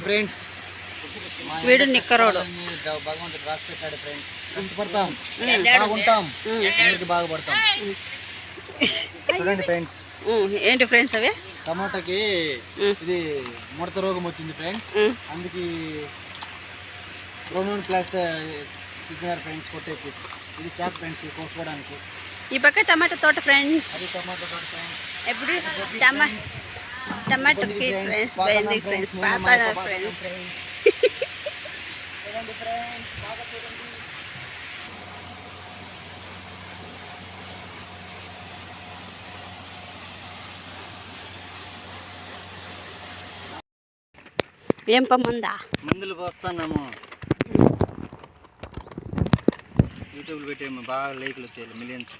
Friends. వీడు నిక్కరోడు. భగవంతుడు రాసి పెట్టాడు ఫ్రెండ్స్ కష్టపడతాం బాగుంటాం అందరికి బాగుపడతాం. చూడండి ఫ్రెండ్స్. ఏంటి ఫ్రెండ్స్ అవి? టమాటాకి. ఇది ముడత రోగం వచ్చింది ఫ్రెండ్స్. అందుకే బ్రౌన్ ప్లస్ ఇచ్చినారు ఫ్రెండ్స్ కొట్టేకి. ఇది చాక్ ఫ్రెండ్స్ కోసుకోవడానికి. ఈ పక్క టమాటా తోట ఫ్రెండ్స్. అది టమాటో తోట ఫ్రెండ్స్. ఎప్పుడు టమా టమాటోకి ఫ్రెండ్స్ బయలుదేరి ఫ్రెండ్స్ పాత ఫ్రెండ్స్. ఏం పమ్మందా మందులు పోస్తున్నాము. యూట్యూబ్లో పెట్టాము బాగా లైక్లు వచ్చాయి మిలియన్స్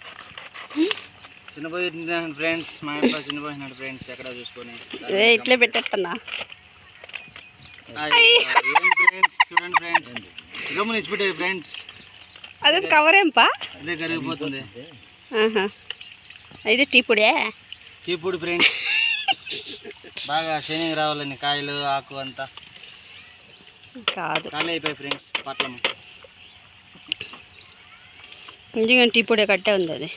చిన్నపోయి ఫ్రెండ్స్ మా ఇంట్లో చిన్నపోయినాడు ఫ్రెండ్స్ ఎక్కడ చూసుకొని ఏ ఇట్లే పెట్టేస్తున్నా ఫ్రెండ్స్ చూడండి ఫ్రెండ్స్ గమ్మున ఇచ్చిపెట్టే ఫ్రెండ్స్ అదే కవర్ ఏంపా అదే కరిగిపోతుంది ఆహా. ఇది టీపుడే చీపుడు ఫ్రెండ్స్ బాగా షైనింగ్ రావాలని కాయలు ఆకు అంతా. కాదు. ఖాళీ అయిపోయి ఫ్రెండ్స్ పట్లము. నిజంగా టీపుడే కట్టే ఉంది అది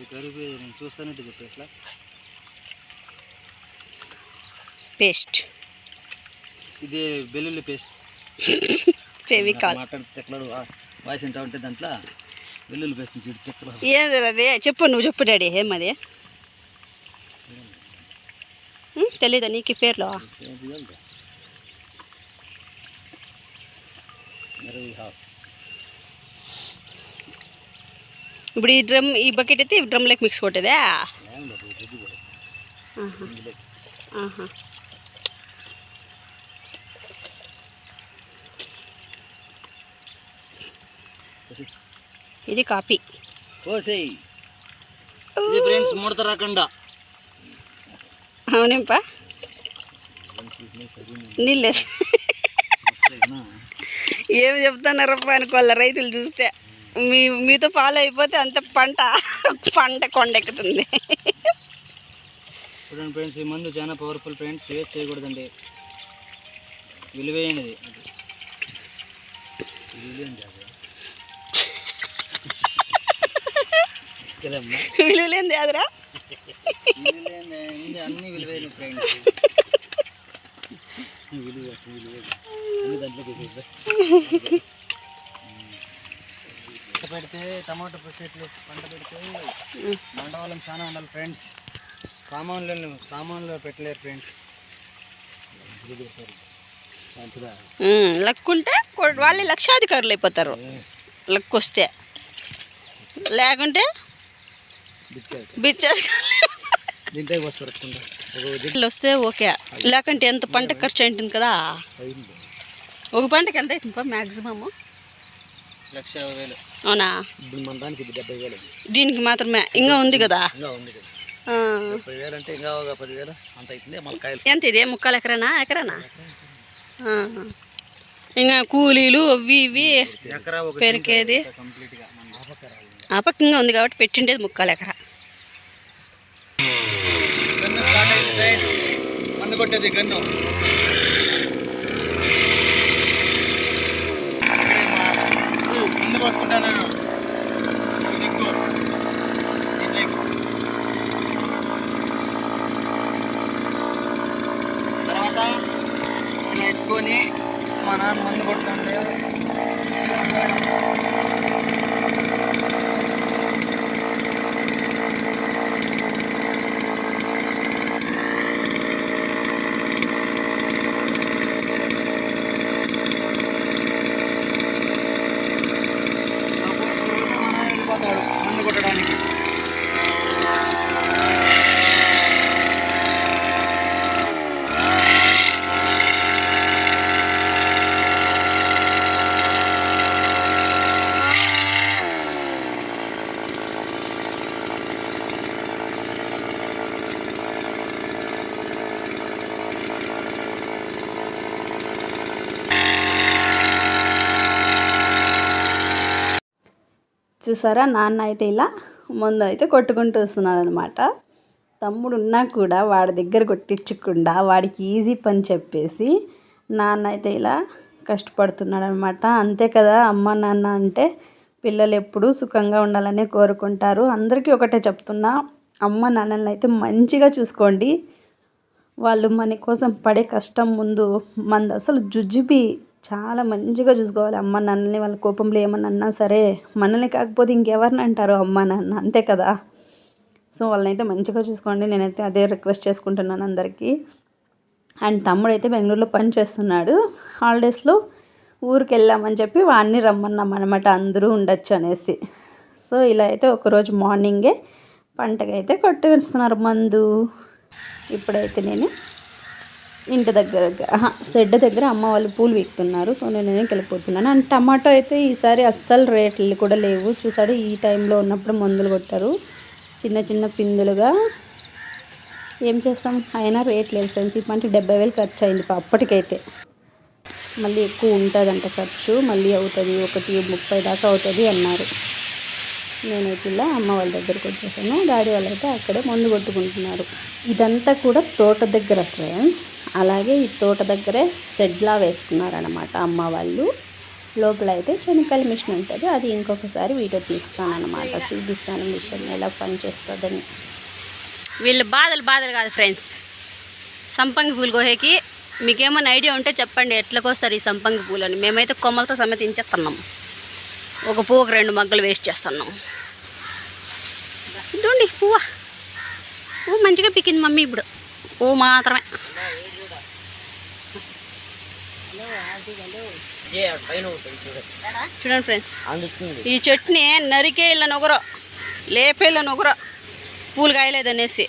అది కరిగిపోయేది నేను చూస్తానంటే చెప్పి ఎట్లా? పేస్ట్. ఇది వెల్లుల్లి పేస్ట్. ఫెవికాల్. మాట్లాడితే ఎట్లా వాయిస్ ఎంత ఉంటే దాంట్లో వెల్లుల్లి పేస్ట్ చూడు ఏది అది చెప్పు నువ్వు చెప్పు డాడీ ఏమది తెలీదా నీకు పేర్లు? ఇప్పుడు ఈ డ్రమ్ ఈ బకెట్ అయితే ఈ డ్రమ్లోకి మిక్స్ కొట్టేదా. ఇది కాపీ. ఇది ఫ్రెండ్స్ ముడత రాకుండా. అవునేంపా? నీళ్ళే ఏమి చెప్తున్నారప్ప అనుకోవాలి రైతులు చూస్తే. మీ మీతో ఫాలో అయిపోతే అంత పంట పంట కొండెక్కుతుంది. చూడండి ఫ్రెండ్స్ ఈ మందు చాలా పవర్ఫుల్ ఫ్రెండ్స్ వేస్ట్ చేయకూడదండి. విలువైనది విలువలేంది అదిరా అన్ని విలువైన ఫ్రెండ్స్. విలువ విలువ. పంట పెడితే టమాటో చెట్లు పంట పెడితే మండవాళ్ళం చాలా ఉండాలి ఫ్రెండ్స్ సామాన్లు సామాన్లు పెట్టలేరు ఫ్రెండ్స్ ఉమ్, లక్ ఉంటే కొ- వాళ్ళే లక్షాధికారులు అయిపోతారు. లక్ వస్తే. లేకుంటే బిచ్చాధికారులు వస్తే ఓకే. లేకుంటే ఎంత పంట ఖర్చు ఉంటుంది కదా? ఒక పంటకి ఎంత అవుతుంది మ్యాక్సిమము లక్ష వేలు. అవునా? దానికి మాత్రమే. ఇంకా ఉంది కదా? ఎంత ఇది? ముక్కాలు ఎకరానా? ఎకరానా? ఇంకా కూలీలు అవి ఇవి పెరికేది. కంప్లీట్గా. మన ఆపకరా ఆ పక్క ఇంకా ఉంది కాబట్టి పెట్టిండేది ముక్కాలు ఎకరా. కొట్టేది గన్ను మందు పోసుకుంటాను ఈ దిక్కు. ఈ దిక్కు. తర్వాత ఇలా ఎత్తుకొని మా నాన్న మందు కొడుతుంటే మా నాన్న వెళ్ళిపోతాడు మందు కొట్టడానికి చూసారా? నాన్న అయితే ఇలా ముందు అయితే కొట్టుకుంటూ వస్తున్నాడు అనమాట తమ్ముడు ఉన్నా కూడా వాడి దగ్గర కొట్టించకుండా వాడికి ఈజీ పని చెప్పేసి నాన్న అయితే ఇలా కష్టపడుతున్నాడు అనమాట అంతే కదా అమ్మ నాన్న అంటే పిల్లలు ఎప్పుడూ సుఖంగా ఉండాలని కోరుకుంటారు. అందరికీ ఒకటే చెప్తున్నా అమ్మ నాన్నలను అయితే మంచిగా చూసుకోండి. వాళ్ళు మన కోసం పడే కష్టం ముందు మంది అసలు జుజ్జుబి చాలా మంచిగా చూసుకోవాలి. అమ్మ నాన్నని వాళ్ళ కోపంలో ఏమన్నా అన్నా సరే మనల్ని కాకపోతే ఇంకెవరిని అంటారు? అమ్మ నాన్న అంతే కదా? సో వాళ్ళనైతే మంచిగా చూసుకోండి. నేనైతే అదే రిక్వెస్ట్ చేసుకుంటున్నాను అందరికీ. అండ్ తమ్ముడు అయితే బెంగళూరులో పని చేస్తున్నాడు. హాలిడేస్లో ఊరికి వెళ్ళామని చెప్పి వాడిని రమ్మన్నాం అనమాట అందరూ ఉండొచ్చు అనేసి. సో ఇలా అయితే ఒకరోజు మార్నింగే పంటకైతే కొట్టుకొస్తున్నారు మందు. ఇప్పుడైతే నేను ఇంటి దగ్గర షెడ్ దగ్గర అమ్మ వాళ్ళు పూలు వీక్తున్నారు. సో నేను వెళ్ళిపోతున్నాను. అండ్ టమాటో అయితే ఈసారి అస్సలు రేట్లు కూడా లేవు. చూసాడు ఈ టైంలో ఉన్నప్పుడు మందులు కొట్టారు. చిన్న చిన్న పిందులుగా. ఏం చేస్తాం? అయినా రేట్ లేదు ఫ్రెండ్స్. ఇప్పటి డెబ్బై వేలు ఖర్చు అయింది అప్పటికైతే. మళ్ళీ ఎక్కువ ఉంటుందంట ఖర్చు. మళ్ళీ అవుతుంది ఒకటి ముప్పై దాకా అవుతుంది అన్నారు. నేనైతే ఇలా అమ్మ వాళ్ళ దగ్గరికి వచ్చేసాను. డాడీ వాళ్ళు అయితే అక్కడే మందు కొట్టుకుంటున్నారు. ఇదంతా కూడా తోట దగ్గర ఫ్రెండ్స్. అలాగే ఈ తోట దగ్గరే సెడ్లా వేసుకున్నారనమాట అమ్మ వాళ్ళు. లోపల అయితే చెనికల మిషన్ ఉంటుంది. అది ఇంకొకసారి వీడియో తీస్తాను అనమాట చూపిస్తాను మిషన్ ఎలా పనిచేస్తుందని. వీళ్ళు బాధలు బాధలు కాదు ఫ్రెండ్స్. సంపంగి పూలు కోసేకి మీకేమైనా ఐడియా ఉంటే చెప్పండి. ఎట్లా కోస్తారు ఈ సంపంగి పూలని? మేమైతే కొమ్మలతో సమ్మతించేస్తున్నాం ఒక పువ్వుకు రెండు మగ్గలు వేస్ట్ చేస్తున్నాం. ఇదండి పువ్వ. పువ్వు మంచిగా పిక్కింది మమ్మీ ఇప్పుడు. పువ్వు మాత్రమే. చూడండి ఫ్రెండ్స్. ఈ చెట్టుని నరికే ఇళ్ళ నొగరు లేపే ఇళ్ళ నొగరు పూలు కాయలేదనేసి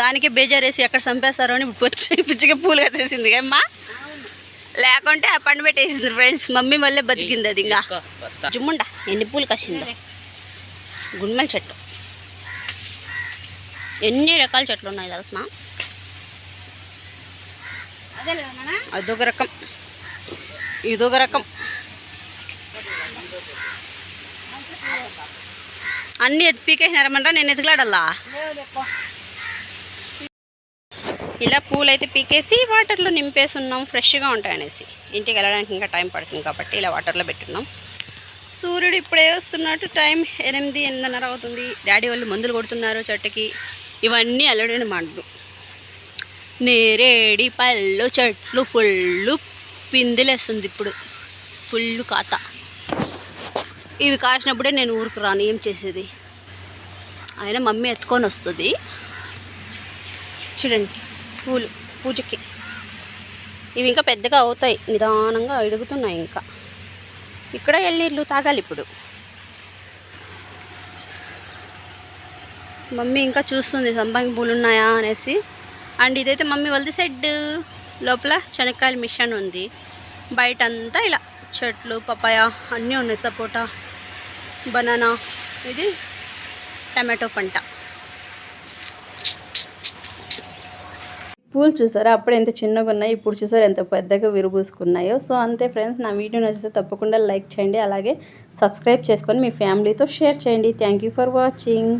దానికి బేజారేసి ఎక్కడ చంపేస్తారో అని వచ్చి పిచ్చిగా పూలు వేసేసింది అమ్మా లేకుంటే ఆ పండు పెట్టేసింది ఫ్రెండ్స్. మమ్మీ మళ్ళీ బతికింది అది ఇంకా. జుమ్ముండ ఎన్ని పూలు కాసిందో. గుండెల చెట్టు. ఎన్ని రకాల చెట్లు ఉన్నాయి తెలుసిన అదొక రకం. ఇదొక రకం. అన్నీ ఎత్తి నేను ఎతికిలాడల్లా ఇలా పూలు అయితే పీకేసి వాటర్లో నింపేసున్నాం ఫ్రెష్గా ఉంటాయనేసి. ఇంటికి వెళ్ళడానికి ఇంకా టైం పడుతుంది కాబట్టి ఇలా వాటర్లో పెట్టున్నాం. సూర్యుడు ఇప్పుడే వస్తున్నట్టు టైం ఎనిమిది ఎనిమిదిన్నర అవుతుంది. డాడీ వాళ్ళు మందులు కొడుతున్నారు చెట్టుకి. ఇవన్నీ అల్లడని మంటలు నేరేడి పళ్ళు చెట్లు ఫుల్ పిందిలేస్తుంది ఇప్పుడు. ఫుల్ కాత. ఇవి కాసినప్పుడే నేను ఊరికి రాను. ఏం చేసేది? అయినా మమ్మీ ఎత్తుకొని వస్తుంది. చూడండి పూలు పూజకి. ఇవి ఇంకా పెద్దగా అవుతాయి. నిదానంగా అడుగుతున్నాయి ఇంకా. ఇక్కడ ఎల్లీళ్ళు తాగాలి ఇప్పుడు. మమ్మీ ఇంకా చూస్తుంది సంపంగి పూలు ఉన్నాయా అనేసి. అండ్ ఇదైతే మమ్మీ వాళ్ళది సెడ్ లోపల శనక్కాయల మిషన్ ఉంది. బయట అంతా ఇలా చెట్లు పపాయ అన్నీ ఉన్నాయి. సపోటా బనానా ఇది టమాటో పంట. పూలు చూసారా? అప్పుడు ఎంత చిన్నగా ఉన్నాయి ఇప్పుడు చూసారా ఎంత పెద్దగా విరుబూసుకున్నాయో. సో అంతే ఫ్రెండ్స్ నా వీడియో నచ్చితే తప్పకుండా లైక్ చేయండి. అలాగే సబ్స్క్రైబ్ చేసుకొని మీ ఫ్యామిలీతో షేర్ చేయండి. Thank you for watching.